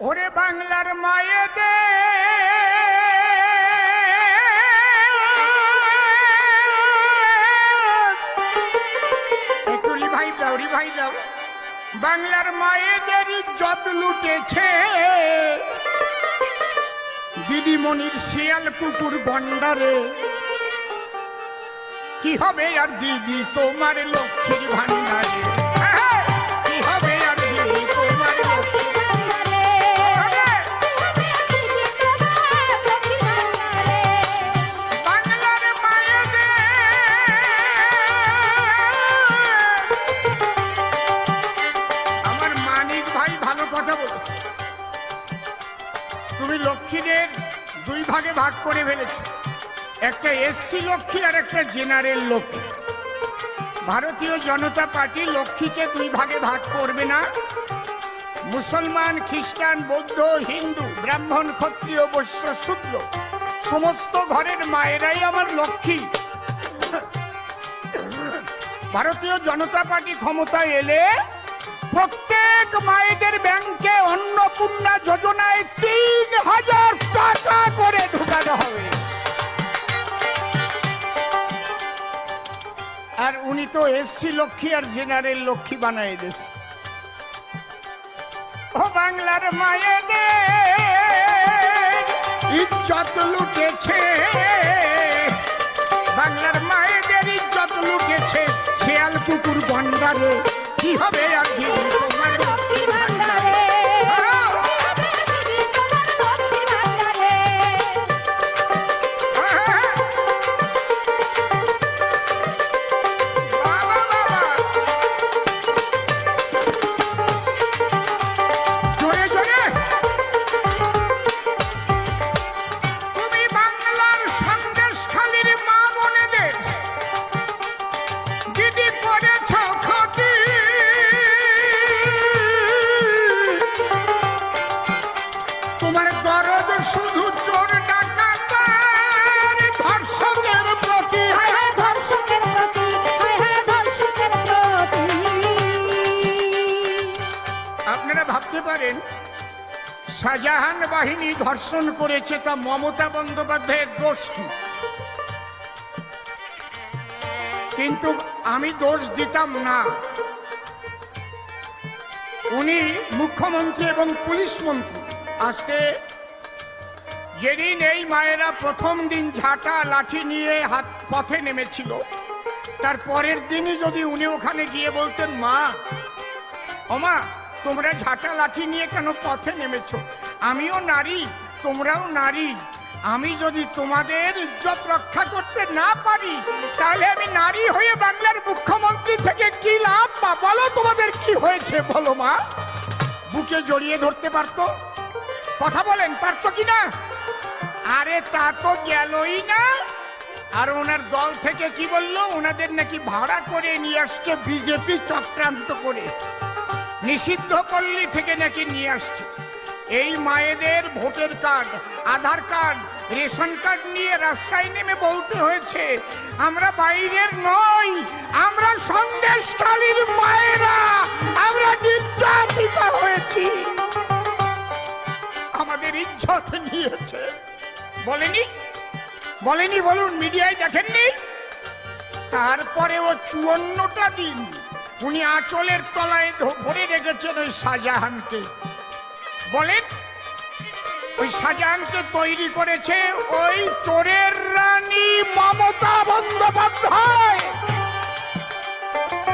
ওরে বাংলার মায়েদে একটু রিভাইভ দাও বাংলার মায়েদের ইজ্জত লুটেছে। দিদিমণির শিয়াল কুকুর গন্ডারে কি হবে আর দিদি তোমার লক্ষ্মীর ভান্ডারে তুমি লক্ষ্মীদের দুই ভাগে ভাগ করে ফেলেছো। একটা এসসি লক্ষ্মী আর একটা জেনারেল লক্ষ্মী। ভারতীয় জনতা পার্টি লক্ষ্মীকে দুই ভাগে ভাগ করবে না। মুসলমান, খ্রিস্টান, বৌদ্ধ, হিন্দু, ব্রাহ্মণ, ক্ষত্রিয়, বৈশ্য শূদ্র সমস্ত ঘরের মায়েরাই আমার লক্ষ্মী। ভারতীয় জনতা পার্টি ক্ষমতায় এলে প্রত্যেক মায়েদের ব্যাংকে অন্নপূর্ণা যোজনায় তিন হাজার টাকা করে ঢুকানো হবে। আর উনি তো এসসি লক্ষ্মী আর জেনারেল লক্ষ্মী বানায় দিয়েছে। ও বাংলার মায়েদের ইজ্জত লুটেছে। বাংলার মায়েদের ইজ্জত লুটেছে। শেয়াল কুকুর গন্ডারে হবে আর কি ভাবতে পারেন, শাহজাহান বাহিনী ধর্ষণ করেছে তা মমতা বন্দ্যোপাধ্যায়ের দোষ কি? কিন্তু আমি দোষ দিতাম না। উনি মুখ্যমন্ত্রী এবং পুলিশ মন্ত্রী। আসতে যেদিন এই মায়েরা প্রথম দিন ঝাঁটা লাঠি নিয়ে হাত পথে নেমেছিল, তার পরের দিনই যদি উনি ওখানে গিয়ে বলতেন, মা ওমা তোমরা ঝাঁটা লাঠি নিয়ে কেন পথে নেমেছ? আমিও নারী, তোমরাও নারী। আমি যদি তোমাদের ইজ্জত রক্ষা করতে না পারি, তাহলে আমি নারী হয়ে বাংলার মুখ্যমন্ত্রী থেকে কি লাভ বা বলো তোমাদের কি হয়েছে, বলো মা? বুকে জড়িয়ে ধরতে পারতো? কথা বলেন, পারতো কি না আরে তা তো গেলই না। আর ওনার দল থেকে কি বলল? ওনাদের নাকি ভাড়া করে নিয়ে আসছে বিজেপি চক্রান্ত করে। নিষিদ্ধ পল্লী থেকে নাকি নিয়ে আসছে? এই মায়েদের voter card, Aadhaar card, ration card নিয়ে রাস্তায় নেমে বলতে হয়েছে, আমরা বাইরের নই, আমরা সন্দেশকালীর মায়েরা, আমরা নির্যাতিত হয়েছি। আমাদের ইজ্জত নিয়েছে। বলেনি? বলেনি বলুন, মিডিয়ায় দেখেননি? তারপরে ও চুয়ান্নটা দিন উনি আঁচলের তলায় ভরে রেখেছেন ওই শাহজাহানকে। বলেন, ওই শাহজাহানকে তৈরি করেছে ওই চোরের রানী মমতা বন্দ্যোপাধ্যায়।